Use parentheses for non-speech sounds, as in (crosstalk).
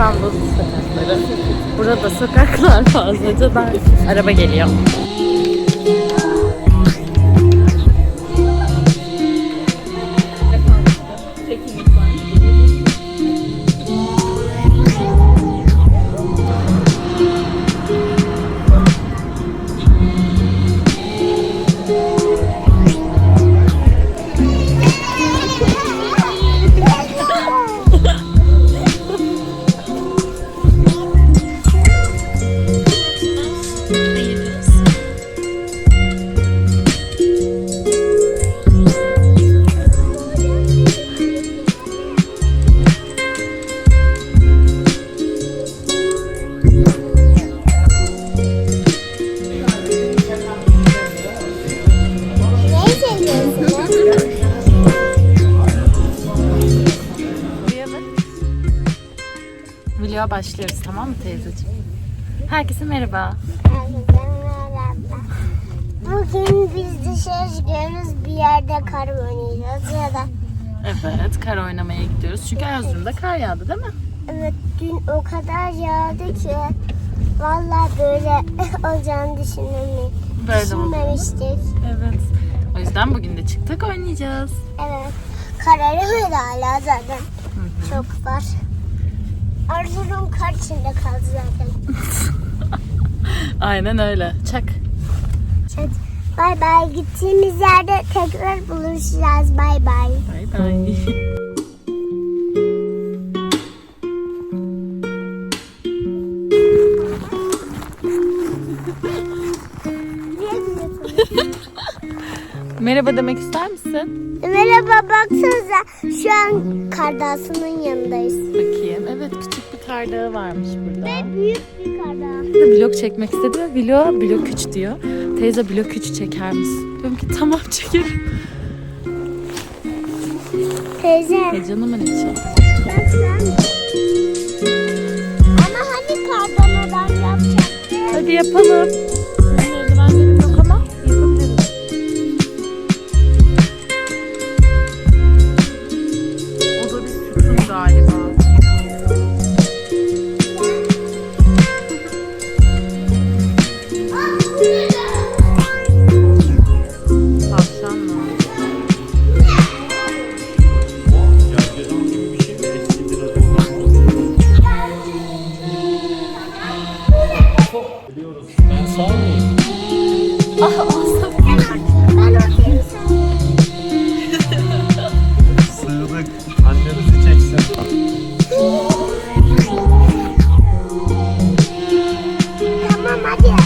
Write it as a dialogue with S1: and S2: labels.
S1: İstanbul sokakları. Burada sokaklar fazlaca dar. Araba geliyor. Vloga başlıyoruz tamam mı teyzeciğim? Herkese merhaba.
S2: Herkese merhaba. Bugün biz dışarı çıkıyoruz bir yerde kar oynayacağız ya da
S1: Evet kar oynamaya gidiyoruz. Çünkü Erzurum'da kar yağdı değil mi?
S2: evet dün o kadar yağdı ki vallahi böyle (laughs) olacağını düşünmemiş,
S1: Böyle oldu.
S2: düşünmemiştik.
S1: Evet. O yüzden bugün de çıktık oynayacağız.
S2: Evet. Kar erimedi hala zaten. Çok var. Erzurum kar içinde kaldı zaten. (laughs)
S1: Aynen öyle. Çak.
S2: Evet. Bay bay. Gittiğimiz yerde tekrar buluşacağız. Bay bay.
S1: Bay bay. (laughs) Merhaba demek ister misin?
S2: Merhaba baksanıza şu an kardasının yanındayız.
S1: Bakayım. Evet küçük kar dağı varmış burada.
S2: Ve büyük bir karda.
S1: Vlog çekmek istedi ve blok 3 diyor. Teyze blok 3 çeker misin? Diyorum ki tamam çekerim.
S2: Teyze.
S1: E canımın içi.
S2: Ama hani kardan adam yapacaktık?
S1: Hadi yapalım.
S3: Biliyoruz. Ben sağ mıyım?
S1: Ah
S3: Sığdık. Annenizi çeksin.
S2: Tamam hadi.